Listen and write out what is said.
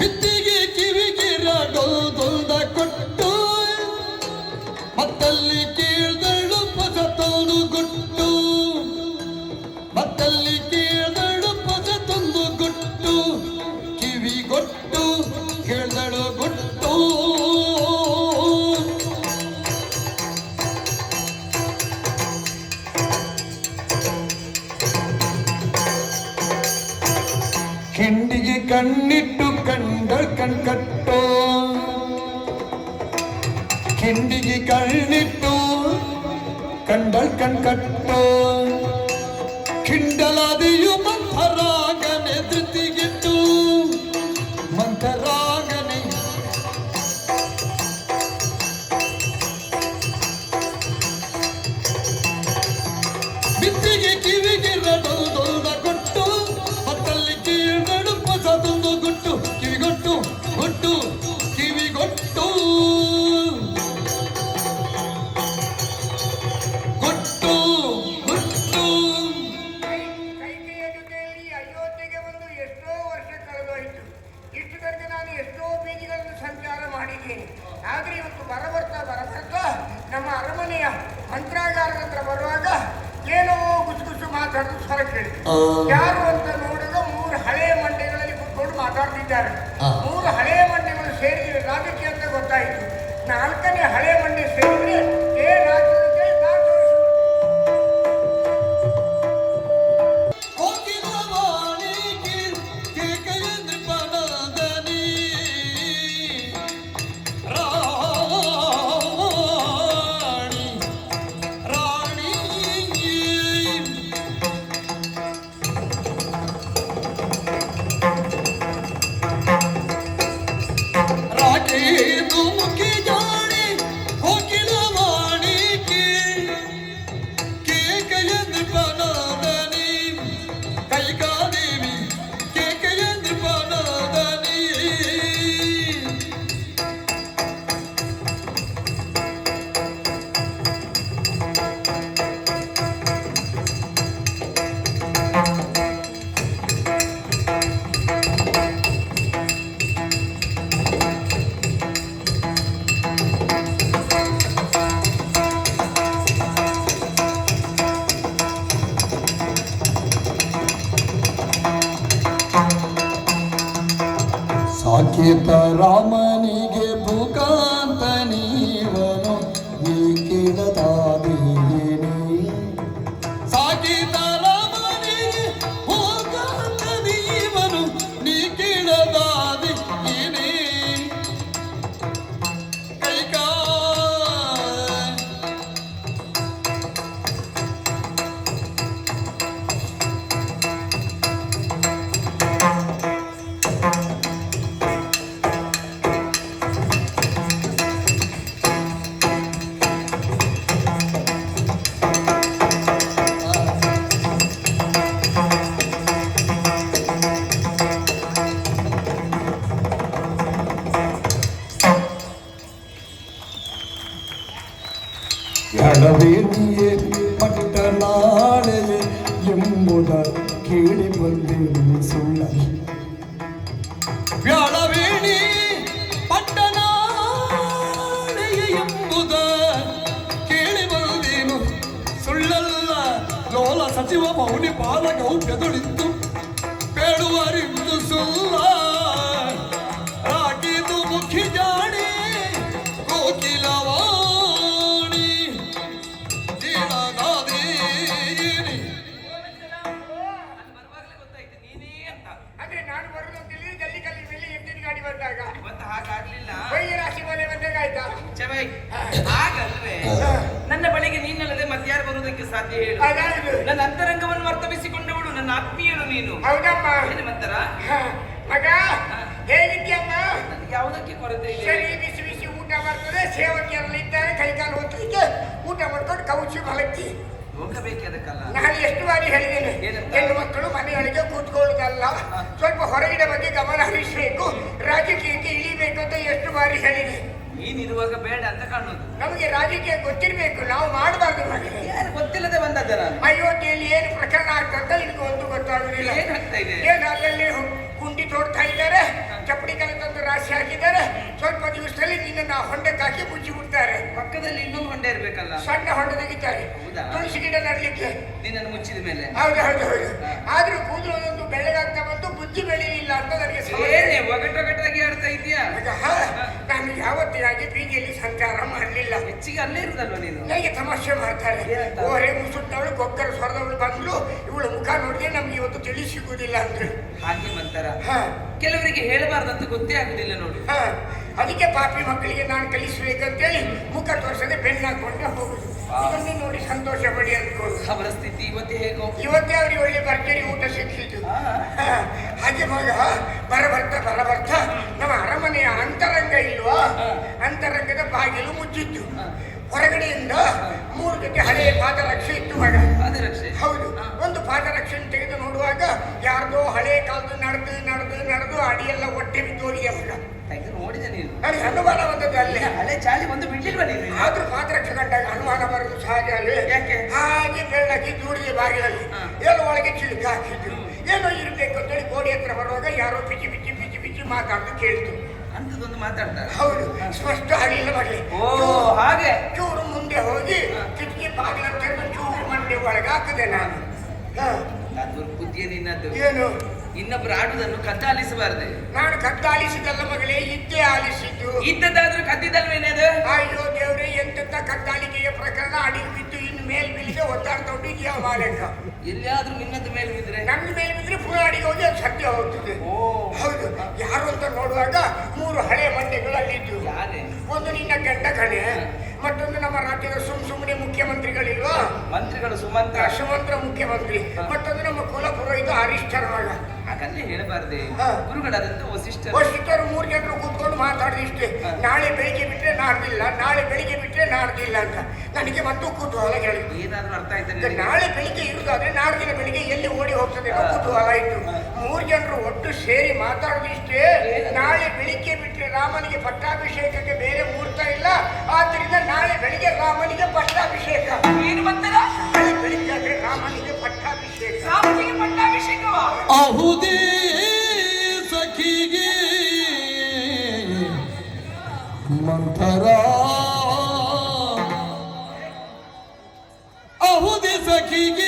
ಬಿತ್ತಿಗೆ ಕಿಂಡಿಗೆ ಕಣ್ಣಿಟ್ಟು ಕಂಡ ಕಣ್ಕಟ್ಟೋ. ಕಿಂಡಿಗೆ ಕಣ್ಣಿಟ್ಟು ಕಂಡ ಕಣ್ಕಟ್ಟೋ. ಕಿಂಡಲಾದಿಯು ಮಂಥರಾಗನೆ ಧೃತಿಗಿಟ್ಟು ಮಂಥರಾಗನೆ. ಬಿತ್ತಿಗೆ ಕಿವಿಗೆ ರಡೋದೊಂದ ಯಾರು ಅಂತ ನೋಡಿದ ಮೂರು ಹಳೆಯ ಮಂಡ್ಯಗಳಲ್ಲಿ ಕುತ್ಕೊಂಡು ಮಾತಾಡ್ತಿದ್ದಾರೆ. ಮೂರು ಹಳೆಯ ಮಂಡ್ಯಗಳು ಸೇರಿ ರಾಜಕೀಯ ಅಂತ ಗೊತ್ತಾಯಿತು. ನಾಲ್ಕನೇ ಹಳೆ ಮಂಡಿ ಸೇರಿದ್ರೆ ಏ ಅಂತ ಸಾಕೇತ ಎಡವೇಣಿಯೇ ಪಟ್ಟನಾಳೆಯೇ ಎಂಬುದ ಕೇಳಿ ಬಂದೆನು ಸುಳ್ಳ ವ್ಯಾಳವೇಣಿ ಪಟ್ಟನಾಳೆಯೇ ಎಂಬುದ ಕೇಳಿ ಬಂದೇನು ಸುಳ್ಳಲ್ಲ, ಲೋಲ ಸಚಿವ ಮೌನಿ ಪಾಲ ಗೌಪ್ಯದೊಳಿತ್ತು ಬೇಡುವರಿದ್ದು ಸುಲ್ಲ ನನ್ನ ಅಂತರಂಗವನ್ನು ಅರ್ಥವಿಸಿಕೊಂಡವಳು ನನ್ನ ಆತ್ಮೀಯನು ನೀನು. ಹೌದಮ್ಮ. ಏನು ಮಂತರ ಹ, ಮಗ ಹೇಗಿದ್ಯಮ್ಮ? ನನಗೆ ಯಾವುದಕ್ಕೆ ಕೊರತೆ ಇದೆ? ಸರಿ ಬಿಸಿ ಬಿಸಿ ಊಟ ಬರ್ತದೆ ಸೇವಕಿಯರಲ್ಲಿ ಇದ್ದಾರೆ ಕೈಕಾಲು ಹೊತ್ತಲಿಕ್ಕೆ ಊಟ ಮಾಡ್ಕೊಂಡು ಕೌಚಿ ಮಲಗ್ತಿ. ಹೋಗಬೇಕೆ ಅದಕ್ಕಲ್ಲ ನಾನು ಎಷ್ಟು ಬಾರಿ ಹೇಳಿದ್ದೇನೆ? ಹೆಣ್ಣು ಮಕ್ಕಳು ಮನೆಯೊಳಗೆ ಕೂತ್ಕೊಳ್ಳೋದಲ್ಲ. ಸ್ವಲ್ಪ ಹೊರಗಿನ ಬಗ್ಗೆ ಗಮನ ಹರಿಸಬೇಕು ರಾಜಕೀಯಕ್ಕೆ ಇಳಿಬೇಕು ಅಂತ ಎಷ್ಟು ಬಾರಿ ಹೇಳಿದೆ ನೀನಿರುವಾಗ ಬೇಡ ಅಂತ ಕಾಣೋದು ನಮಗೆ ರಾಜಕೀಯ ಗೊತ್ತಿರಬೇಕು ನಾವು ಮಾಡಬಾರ್ದು ಏನು ಗೊತ್ತಿಲ್ಲದೆ ಬಂದದ್ದ ನಾನು. ಅಯೋಧ್ಯೆಯಲ್ಲಿ ಏನು ಪ್ರಕರಣ ಆಗ್ತಂತ ನಿನಗೆ ಒಂದು ಗೊತ್ತಾಗುದಿಲ್ಲ. ಏನಾಗ್ತಾ ಇದೆ? ಏನು ಅಲ್ಲಲ್ಲಿ ಕುಂಡಿ ತೋಡ್ತಾ ಇದ್ದಾರೆ ಚಪ್ಪಡಿ ತಂದು ರಾಶಿ ಹಾಕಿದ್ದಾರೆ. ಸ್ವಲ್ಪ ದಿವಸದಲ್ಲಿ ನಿನ್ನ ಹೊಂಡಕ್ಕೆ ಹಾಕಿ ಮುಚ್ಚಿ ಬಿಡ್ತಾರೆ. ಪಕ್ಕದಲ್ಲಿ ಇನ್ನೊಂದು ಹೊಂಡ ಇರ್ಬೇಕಲ್ಲ? ಸಣ್ಣ ಹೊಂಡ ತೆಗಿತಾರೆ? ತುಳಸಿ ಗಿಡ ನಡ್ಲಿಕ್ಕೆ. ನಿನ್ನನ್ನು ಮುಚ್ಚಿದ ಮೇಲೆ. ಹೌದು ಹೌದು ಹೌದು. ಆದ್ರೂ ಕೂದಲು ಒಂದು ಬೆಳೆಗಾಗ್ತಾ ಬಂತು ಬುದ್ಧಿ ಬೆಳೆಯಲಿಲ್ಲ ಅಂತ ನನಗೆ ಸಮಸ್ಯೆ. ಹೆಚ್ಚಿಗೆ ಅಲ್ಲೇ ಇರುದಲ್ವ ನೀನು? ಹೇಗೆ ತಮಾಷೆ ಮಾಡ್ತಾರೆ? ಓರೆ ಮುಸುಟ್ಟವಳು ಗೊಕ್ಕರ ಸ್ವರದವಳು ಬಂದ್ಲು ಇವಳು ಮುಖ ನೋಡಿದ್ರೆ ನಮ್ಗೆ ಇವತ್ತು ತಿಳಿ ಸಿಗುವುದಿಲ್ಲ ಅಂದ್ರೆ. ಹಾಗೆ ಬಂತಾರ ಕೆಲವರಿಗೆ ಹೇಳಬಾರ್ದಂತ ಗೊತ್ತೇ ಆಗುದಿಲ್ಲ ನೋಡಿ. ಹ. ಅದಕ್ಕೆ ಪಾಪಿ ಮಕ್ಕಳಿಗೆ ನಾನು ಕಲಿಸ್ಬೇಕಂತೇಳಿ ಮುಖ ತೋರಿಸದೆ ಬೆನ್ನಾಕೊಂಡೆ ಹೋಗುದು. ಇದನ್ನೇ ನೋಡಿ ಸಂತೋಷ ಪಡಿ ಅಂದ್ಕೊಂಡು. ಅವರ ಸ್ಥಿತಿ ಇವತ್ತೇ ಹೇಗೋ? ಇವತ್ತೇ ಅವ್ರಿಗೆ ಒಳ್ಳೆ ಭರ್ಜರಿ ಊಟ ಸಿಕ್ಕಿತು. ಆ, ಹಾಗೆ ಮಗ ಬರಬರ್ತಾ ಬರ ಬರ್ತಾ ಹೊರಗಡೆಯಿಂದ ಮೂರು ಗಂಟೆ ಹಳೆಯ ಪಾದರಕ್ಷೆ ಇತ್ತು ಮಗ. ಪಾದರಕ್ಷೆ? ಹೌದು. ಒಂದು ಪಾದರಕ್ಷೆ ತೆಗೆದು ನೋಡುವಾಗ ಯಾರ್ದೋ ಹಳೆ ಕಾಲದ ನಡೆದು ನಡೆದು ನಡೆದು ಅಡಿಯೆಲ್ಲ ಹೊಟ್ಟೆ ಬಿದ್ದೋಗಿದೆ ಮಗ. ನೋಡಿದೆ ನೀನು. ನನಗೆ ಅನುಮಾನ ಬಂದದ್ದು ಅಲ್ಲೇ. ಹಳೆ ಚಾಳಿ ಒಂದು ಬಿಡ್ಲಿಲ್ವ ನೀನು ಆದ್ರೂ ಪಾದರಕ್ಷೆ ಕಂಡಾಗ ಅನುಮಾನ ಬರೋದು ಸಹಜ ಅಲ್ಲಿ. ಯಾಕೆ? ಹಾಗೆ ಬೆಳ್ಳಗೆ ದೂಡಿಗೆ ಬಾಗಿಲಲ್ಲಿ ಏನು ಏನೋ ಒಳಗೆ ಚಿಲುಕ ಹಾಕಿದ್ರು. ಏನೋ ಇರಬೇಕು ಅಂತೇಳಿ ಗೋಡೆ ಹತ್ರ ಬರುವಾಗ ಯಾರೋ ಪಿಚಿ ಪಿಚಿ ಪಿಚಿ ಪಿಚಿ ಮಾತಾಡ್ದು ಕೇಳಿತು. ಅಂತದೊಂದು ಮಾತಾಡ್ತಾರೆ. ಹೌದು ಸ್ಪಷ್ಟ ಆಗಲಿಲ್ಲ ಬರಲಿ ಓ ಹಾಗೆ? ಚೂರು ಮುಂದೆ ಹೋಗಿ ಕಿಟಕಿ ಬಾಗಿಲ ತೆರೆದು ಚೂರು ಮಂಡೆ ಒಳಗೆ ಹಾಕಿದೆ ನಾನು. ಅದು ಬುದ್ಧಿಯ ನಿನ್ನದು ಏನು ಇನ್ನೊಬ್ರು ಆಡುವುದನ್ನು ಕದ್ದಾಲಿಸಬಾರದೆ. ನಾನು ಕದ್ದಾಲಿಸಿದಲ್ಲ ಮಗಳೇ ಇದ್ದೇ ಆಲಿಸಿದ್ದು. ಇದ್ದದಾದ್ರೂ ಕದ್ದಿದ್ದಲ್ವೇನೆ ಅದು? ಅಯ್ಯೋ ದೇವ್ರೆ ಎಂತ ಕತ್ತಾಲಿಕೆಯ ಪ್ರಕರಣ ಅಡಿಗೆ ಬಿದ್ದು ಇನ್ನು ಮೇಲ್ ಬಿಲ್ಲಿಗೆ ಒದ್ದಾಡ್ತಾ ಇದೆಯಾ ಮಾಲೆಕ್ಕ ಎಲ್ಲಿಯಾದ್ರೂ ನಿನ್ನದು ಮೇಲೆ ಬಿದ್ರೆ? ನನ್ನ ಮೇಲೆ ಬಿದ್ರೆ ಪುನಃ ಅಡಿಗೆ ಹೋಗಿ ಅದು ಸತ್ಯ ಹೋಗ್ತದೆ. ಓ ಯಾರು ಅಂತ ನೋಡುವಾಗ ಮೂರು ಹಳೆ ಯಾರೇ? ಒಂದು ನಿನ್ನ ಗಂಡ ಕಣೆ ಮತ್ತೊಂದು ನಮ್ಮ ರಾಜ್ಯದ ಸುಮ್ ಸುಮ್ಮನೆ ಮುಖ್ಯಮಂತ್ರಿಗಳಿಲ್ವಾ? ಮಂತ್ರಿಗಳು ಸುಮಂತ್ರ. ಸುಮಂತ್ರ ಮುಖ್ಯಮಂತ್ರಿ ಮತ್ತೊಂದು ನಮ್ಮ ಕುಲಪುರ ಇದು ಹರಿಷ್ಠರ ಮಗ ಹೇಳಬಾರ್ದೆ. ಗುರುಗಳಾದಂತ ವಸಿಷ್ಠರು. ಮೂರು ಜನರು ಕೂತ್ಕೊಂಡು ಮಾತಾಡಿದಿಷ್ಟೇ ನಾಳೆ ಬೆಳಿಗ್ಗೆ ಬಿಟ್ಟರೆ ನಾಡ್ದಿಲ್ಲ ನಾಳೆ ಬೆಳಿಗ್ಗೆ ಬಿಟ್ರೆ ನಾಡ್ದಿಲ್ಲ ಅಂತ. ನನಗೆ ಮತ್ತು ಕುತೂಹಲ ಹೇಳಿದ್ರು ಏನಾದ್ರೂ ಅರ್ಥ ಆಯ್ತಾ ನಾಳೆ ಬೆಳಿಗ್ಗೆ ಇರುದಾದ್ರೆ ನಾಡ್ದಿನ ಬೆಳಿಗ್ಗೆ ಎಲ್ಲಿ ಓಡಿ ಹೋಗ್ತದೆ ಕುತೂಹಲ ಇತ್ತು ಜನರು ಒಟ್ಟು ಸೇರಿ ಮಾತಾಡುವುದಿಷ್ಟೇ. ನಾಳೆ ಬೆಳಿಗ್ಗೆ ಬಿಟ್ಟರೆ ರಾಮನಿಗೆ ಪಟ್ಟಾಭಿಷೇಕಕ್ಕೆ ಬೇರೆ ಮುಹೂರ್ತ ಇಲ್ಲ. ಆದ್ದರಿಂದ ನಾಳೆ ಬೆಳಿಗ್ಗೆ ರಾಮನಿಗೆ ಪಟ್ಟಾಭಿಷೇಕ. ಏನು ಬರ್ತಾರ ನಾಳೆ ಬೆಳಿಗ್ಗೆ ರಾಮನಿಗೆ ಪಟ್ಟಾಭಿಷೇಕ. ರಾಮನಿಗೆ ಪಟ್ಟಾಭಿಷೇಕ ಅಹುದೇ ಸಖಿಗೆ ಮಂಥರ. ಅಹುದೇ ಸಖಿಗೆ